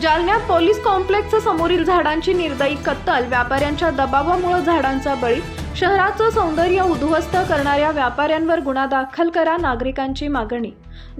जालन्यात पोलीस कॉम्प्लेक्सच्या समोरील झाडांची निर्दयी कत्तल व्यापाऱ्यांच्या दबावामुळे झाडांचा बळी शहराचं सौंदर्य उद्ध्वस्त करणाऱ्या व्यापाऱ्यांवर गुन्हा दाखल करा नागरिकांची मागणी.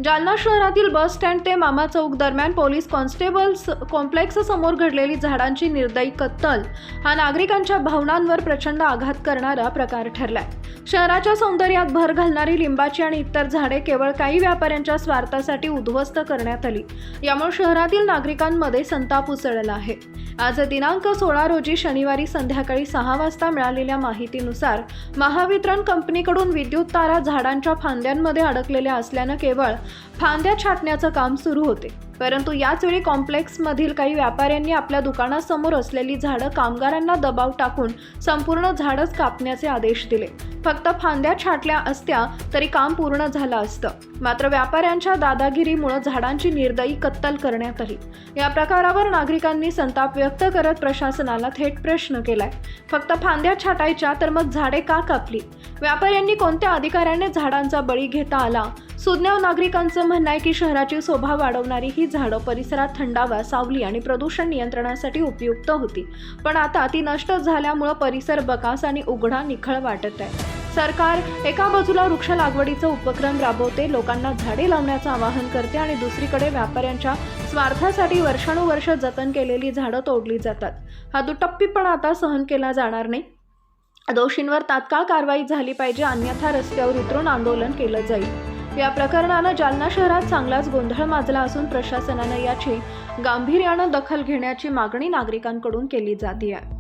जालना शहरातील बस स्टँड ते मामा चौक दरम्यान पोलीस कॉन्स्टेबल्स कॉम्प्लेक्स समोर घडलेली झाडांची निर्दयी कत्तल हा नागरिकांच्या भावनांवर प्रचंड आघात करणारा प्रकार ठरलाय. शहराच्या सौंदर्यात भर घालणारी लिंबाची आणि इतर झाडे केवळ काही व्यापाऱ्यांच्या स्वार्थासाठी उद्ध्वस्त करण्यात आली. यामुळे शहरातील नागरिकांमध्ये संताप उसळला आहे. आज दिनांक सोळा रोजी शनिवारी संध्याकाळी सहा वाजता मिळालेल्या माहितीनुसार महावितरण कंपनीकडून विद्युत तारा झाडांच्या फांद्यांमध्ये अडकलेल्या असल्यानं केवळ फांद्या छाटण्याचं काम सुरू होते. परंतु याचवेळी कॉम्प्लेक्समधील काही व्यापाऱ्यांनी आपल्या दुकानासमोर असलेली झाडं कामगारांना दबाव टाकून संपूर्ण झाडच कापण्याचे आदेश दिले. फक्त फांद्या छाटल्या असत्या तरी काम पूर्ण झालं असतं. मात्र व्यापाऱ्यांच्या दादागिरीमुळे झाडांची निर्दयी कत्तल करण्यात आली या प्रकारावर नागरिकांनी संताप व्यक्त करत प्रशासनाला थेट प्रश्न केलाय. फक्त फांद्या छाटायच्या तर मग झाडे का कापली? व्यापाऱ्यांनी कोणत्या अधिकाऱ्याने झाडांचा बळी घेता आला? सुज्ञ नागरिकांचं म्हणणं आहे की शहराची शोभा वाढवणारी ही झाडं परिसरात थंडावा सावली आणि प्रदूषण नियंत्रणासाठी उपयुक्त होती. पण आता ती नष्ट झाल्यामुळं परिसर बकास आणि उघडा निखळ वाटत आहे. सरकार एका बाजूला वृक्ष लागवडीचा उपक्रम राबवते लोकांना झाडे लावण्याचं आवाहन करते आणि दुसरीकडे व्यापाऱ्यांच्या स्वार्थासाठी वर्षानुवर्ष जतन केलेली झाडं तोडली जातात. हा दुटप्पीपणा आता सहन केला जाणार नाही. दोषींवर तात्काळ कारवाई झाली पाहिजे अन्यथा रस्त्यावर उतरून आंदोलन केलं जाईल. या प्रकरणानं जालना शहरात चांगलाच गोंधळ माजला असून प्रशासनानं याची गांभीर्यानं दखल घेण्याची मागणी नागरिकांकडून केली जाते आहे